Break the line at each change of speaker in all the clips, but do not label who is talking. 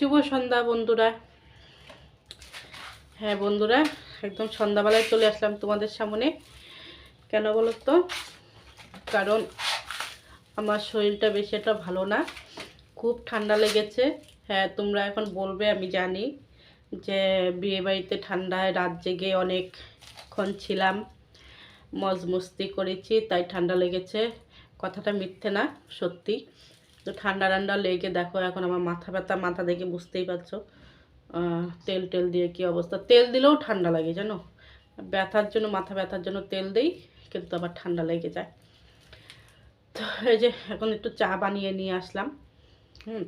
শুভ সন্ধ্যা, বন্ধুরা। হ্যাঁ বন্ধুরা, একদম সন্ধ্যাবেলায় চলে আসলাম তোমাদের সামনে। কেন বলো তো কারণ আমার শরীরটা বেশি একটা ভালো না, খুব ঠান্ডা লেগেছে। হ্যাঁ তোমরা এখন বলবে, আমি জানি যে বিয়ে বাড়িতে ঠান্ডায় রাত জেগে অনেকক্ষণ ছিলাম মজ মস্তি করেছি, তাই ঠান্ডা লেগেছে। কথাটা মিথ্যে না, সত্যি। তো ঠান্ডা ঠান্ডা লেগে, দেখো এখন আমার মাথা ব্যথা, মাথা দেখে বুঝতেই পারছ। তেল টেল দিয়ে কি অবস্থা? তেল দিলেও ঠান্ডা লাগে, জানো? ব্যথার জন্য, মাথা ব্যথার জন্য তেল দেই, কিন্তু আবার ঠান্ডা লেগে যায়। তো এই যে, এখন একটু চা বানিয়ে নিয়ে আসলাম। হুম,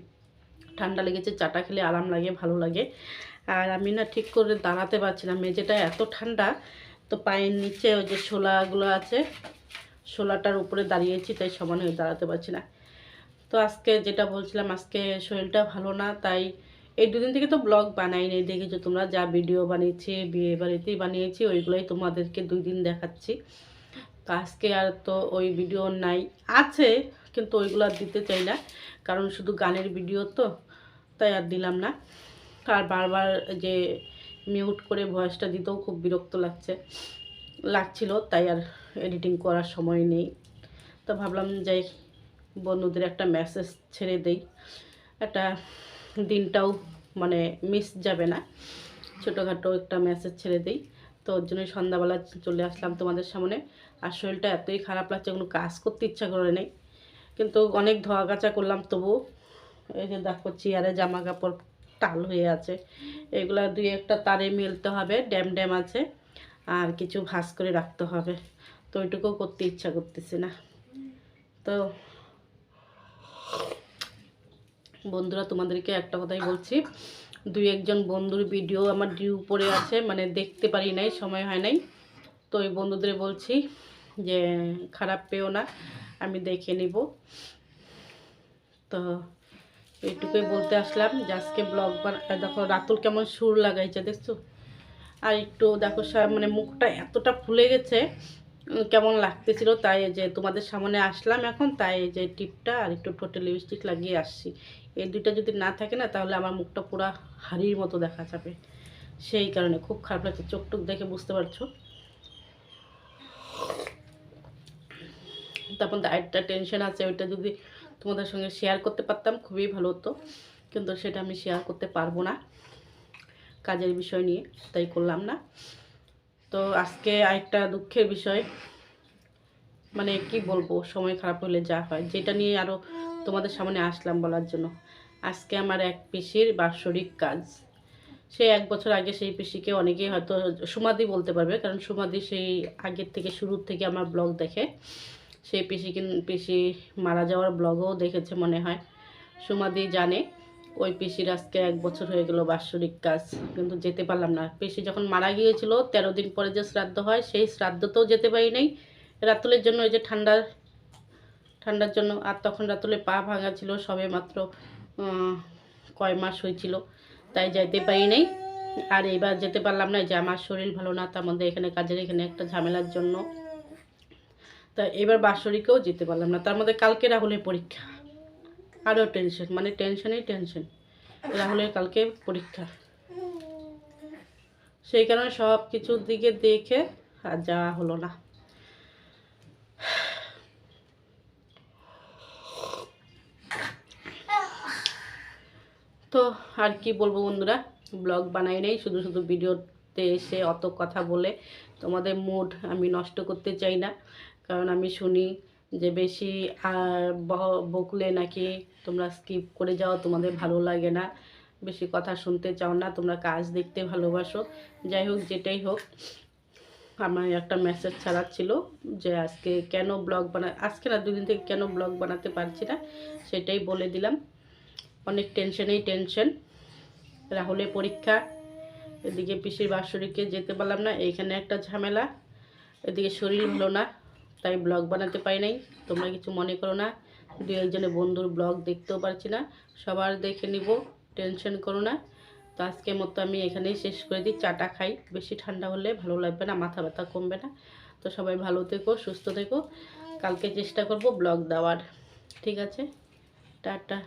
ঠান্ডা লেগেছে, চাটা খেলে আরাম লাগে, ভালো লাগে। আর আমি না ঠিক করে দাঁড়াতে পারছি না, মেঝেটা এত ঠান্ডা, তো পায়ের নিচে ওই যে শোলাগুলো আছে শোলাটার উপরে দাঁড়িয়েছি, তাই সমান হয়ে দাঁড়াতে পারছি না। তো আজকে যেটা বলছিলাম, আজকে শরীরটা ভালো না, তাই এই দুদিন থেকে তো ব্লগ বানাই নেই, দেখেছ তোমরা যা ভিডিও বানিয়েছি, বিয়ে বাড়িতেই বানিয়েছি, ওইগুলোই তোমাদেরকে দুই দিন দেখাচ্ছি। তো আজকে আর তো ওই ভিডিও নাই, আছে, কিন্তু ওইগুলো দিতে চাই না, কারণ শুধু গানের ভিডিও তো, তাই আর দিলাম না। আর বারবার যে মিউট করে ভয়েসটা দিতেও খুব বিরক্ত লাগছে, লাগছিল, তাই আর এডিটিং করার সময় নেই। তো ভাবলাম যে বন্ধুদের একটা মেসেজ ছেড়ে দেই। একটা দিনটাও মানে মিস যাবে না। ছোটোখাটো একটা মেসেজ ছেড়ে দিই। তো ওর জন্যই সন্ধ্যাবেলা চলে আসলাম তোমাদের সামনে। আর শরীরটা এতই খারাপ লাগছে, কোনো কাজ করতে ইচ্ছা করে নেই। কিন্তু অনেক ধোয়া কাচা করলাম তবু এই যে দেখো চেয়ারে জামা কাপড় টাল হয়ে আছে। এগুলা দুই একটা তারে মিলতে হবে, ড্যাম ড্যাম আছে। আর কিছু ভাস করে রাখতে হবে। তো ওইটুকু করতে ইচ্ছা করতেছি না। তো বন্ধুরা, তোমাদেরকে একটা কথাই বলছি। দুই একজন বন্ধুর ভিডিও আমার ডিউ পড়ে আছে মানে দেখতে পারি নাই, সময় হয় নাই। তো ওই বন্ধুদের বলছি যে, খারাপ পেও না, আমি দেখে নিব। তো এইটুকুই বলতে আসলাম যে, আজকে ব্লগ দেখো, রাতুল কেমন সুর লাগাইছে, দেখছ? আর একটু দেখো মানে মুখটা এতটা ফুলে গেছে কেমন লাগতেছিল তাই যে তোমাদের সামনে আসলাম এখন, তাই যে টিপটা আর একটু ঠোঁটে লিপস্টিক লাগিয়ে আসছি। এই দুইটা যদি না থাকে না, তাহলে আমার মুখটা পুরো হাড়ির মতো দেখা যাবে। সেই কারণে খুব খারাপ লাগছে, চোখ টুক দেখে বুঝতে পারছ। তারপর একটা টেনশন আছে, ওইটা যদি তোমাদের সঙ্গে শেয়ার করতে পারতাম, খুবই ভালো হতো। কিন্তু সেটা আমি শেয়ার করতে পারব না, কাজের বিষয় নিয়ে, তাই করলাম না। তো আজকে আরেকটা দুঃখের বিষয়। মানে কি বলব, সময় খারাপ হলে যা হয়। যেটা নিয়ে আরও তোমাদের সামনে আসলাম বলার জন্য। আজকে আমার এক পিসির বাৎসরিক কাজ। সে এক বছর আগে সেই পিসিকে অনেকেই হয়তো সুমাদি বলতে পারবে, কারণ সুমাদি সেই আগের থেকে শুরুর থেকে আমার ব্লগ দেখে। সেই পিসি কিন- পিসি মারা যাওয়ার ব্লগও দেখেছে মনে হয়। সুমাদি জানে। ওই পিসির আজকে এক বছর হয়ে গেল বাৎসরিক কাজ, কিন্তু যেতে পারলাম না। পিসি যখন মারা গিয়েছিল, তেরো দিন পরে যে শ্রাদ্ধ হয়, সেই শ্রাদ্ধতেও যেতে পারি নাই। রাতুলের জন্য ওই যে ঠান্ডার ঠান্ডার জন্য, আর তখন রাতুলে পা ভাঙা ছিল, সবে মাত্র কয় মাস হয়েছিল, তাই যাইতে পারি নাই। আর এবার যেতে পারলাম না যে আমার শরীর ভালো না, তার মধ্যে এখানে কাজের এখানে একটা ঝামেলার জন্য। তা এবার বাৎসরিকেও যেতে পারলাম না, তার মধ্যে কালকে রাহুলের পরীক্ষা। আরও টেনশন মানে টেনশনেই টেনশন রাহুলের কালকে পরীক্ষা। সেই কারণে সব কিছুর দিকে দেখে আর যাওয়া হলো না। তো আর কি বলব বন্ধুরা ব্লগ বানাই নেই, শুধু শুধু ভিডিওতে এসে অত কথা বলে তোমাদের মুড আমি নষ্ট করতে চাই না। কারণ আমি শুনি যে বেশি বকলে নাকি তোমরা স্কিপ করে যাও, তোমাদের ভালো লাগে না। বেশি কথা শুনতে চাও না, তোমরা কাজ দেখতে ভালোবাসো। যাই হোক, যেটাই হোক, আমার একটা মেসেজ ছাড়াচ্ছিল যে আজকে কেন ব্লগ বানা, আজকে না দুদিন থেকে কেন ব্লগ বানাতে পারছি না, সেটাই বলে দিলাম। অনেক টেনশনেই টেনশন রাহুলের পরীক্ষা, এদিকে পিসির বাৎসরিকে যেতে পারলাম না, এইখানে একটা ঝামেলা, এদিকে শরীর হলো না। তাই ব্লগ বানাতে পারি নাই। তোমরা কিছু মনে করো না। দু একজনের বন্ধুর ব্লগ দেখতেও পারছি না। সবার দেখে নিব, টেনশন করো না। তো আজকের মতো আমি এখানেই শেষ করে দিই। চাটা খাই। বেশি ঠান্ডা হলে ভালো লাগবে না, মাথা ব্যথা কমবে না। তো সবাই ভালো থেকো, সুস্থ থেকো। কালকে চেষ্টা করব ব্লগ দেওয়ার। ঠিক আছে? টাটা।